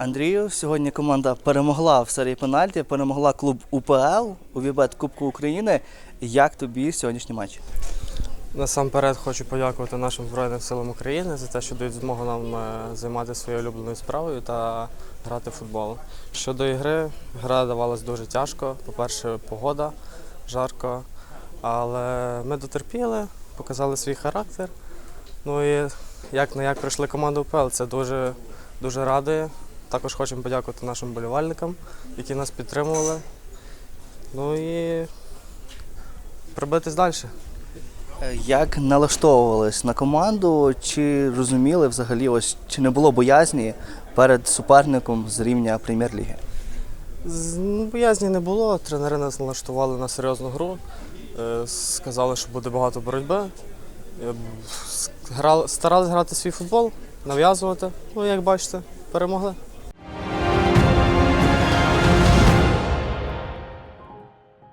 Андрію, сьогодні команда перемогла в серії пенальті, перемогла клуб УПЛ у Вібет Кубку України. Як тобі сьогоднішній матч? Насамперед хочу подякувати нашим Збройним силам України за те, що дають змогу нам е, займатися своєю улюбленою справою та грати в футбол. Щодо ігри, гра давалась дуже тяжко. По-перше, погода жарко, але ми дотерпіли, показали свій характер. Ну і як на як пройшли команду УПЛ, це дуже, дуже радує. Також хочемо подякувати нашим болівальникам, які нас підтримували. Ну і пробитись далі. Е, Як налаштовувались на команду? Чи розуміли взагалі, ось чи не було боязні перед суперником з рівня прем'єр-ліги? Ну, Боязні не було. Тренери нас налаштували на серйозну гру. Е, Сказали, що буде багато боротьби. Е, Грали, старались грати свій футбол, нав'язувати. Ну, як бачите, перемогли.